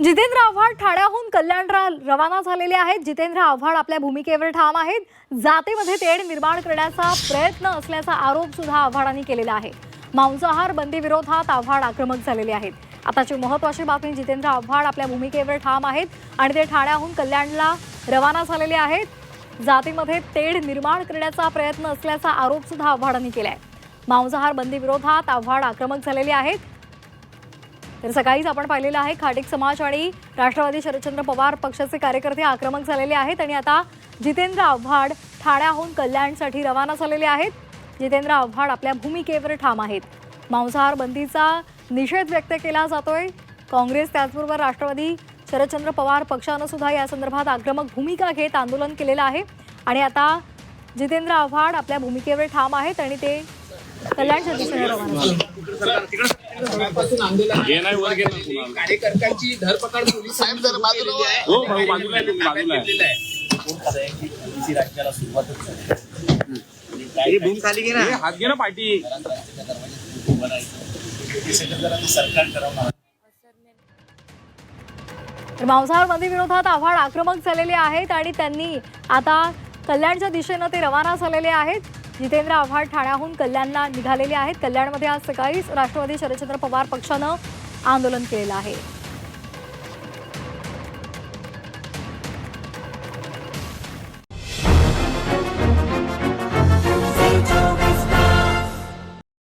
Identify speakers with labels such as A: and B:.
A: जितेंद्र आव्हाड ठाण्याहून कल्याणला रवाना झालेले आहेत. जितेंद्र आव्हाड आपल्या भूमिकेवर ठाम आहेत. जातीमध्ये तेढ निर्माण करण्याचा प्रयत्न असल्याचा आरोप सुद्धा आव्हाडांनी केलेला आहे. मांसाहार बंदी विरोधात आव्हाड आक्रमक झालेले आहेत. आताची महत्वाची बातमी जितेंद्र आव्हाड आपल्या भूमिकेवर ठाम आहेत आणि ते ठाण्याहून कल्याणला रवाना झालेले आहेत. जातीमध्ये तेढ निर्माण करण्याचा प्रयत्न असल्याचा आरोप सुद्धा आव्हाडांनी केलाय. मांसाहार बंदी विरोधात आव्हाड आक्रमक झालेले आहेत. तर सकाळीच आपण पाहिलेलं आहे खाटिक समाज आणि राष्ट्रवादी शरदचंद्र पवार पक्षाचे कार्यकर्ते आक्रमक झालेले आहेत आणि आता जितेंद्र आव्हाड ठाण्याहून कल्याणसाठी रवाना झालेले आहेत. जितेंद्र आव्हाड आपल्या भूमिकेवर ठाम आहेत. मांसाहार बंदीचा निषेध व्यक्त केला जातोय. काँग्रेस त्याचबरोबर राष्ट्रवादी शरदचंद्र पवार पक्षानं सुद्धा या संदर्भात आक्रमक भूमिका घेत आंदोलन केलेलं आहे. आणि आता जितेंद्र आव्हाड आपल्या भूमिकेवर ठाम आहेत आणि ते कल्याणच्या दिशेने रवाना
B: सकाळपासून आंदोलन
C: घे नाही वर घे ना कुणाला.
B: कार्यकर्त्यांची धरपकड केलेली आहे.
C: हो भाऊ बाजूला आहे तुम्ही बाजूला
D: राज्याला सुरुवातच झाली
C: हे भूम खाली घे ना. हात घे ना पाठी
D: सरकार ठरवणार
A: तर मांसाहार बंदी विरोधात आव्हाड आक्रमक झालेले आहेत आणि त्यांनी आता कल्याणच्या दिशेनं ते रवाना झालेले आहेत. जितेंद्र आव्हाड ठाण्याहून कल्याणला निघालेले आहेत. कल्याणमध्ये आज सकाळीच राष्ट्रवादी शरदचंद्र पवार पक्षानं आंदोलन केलेलं आहे.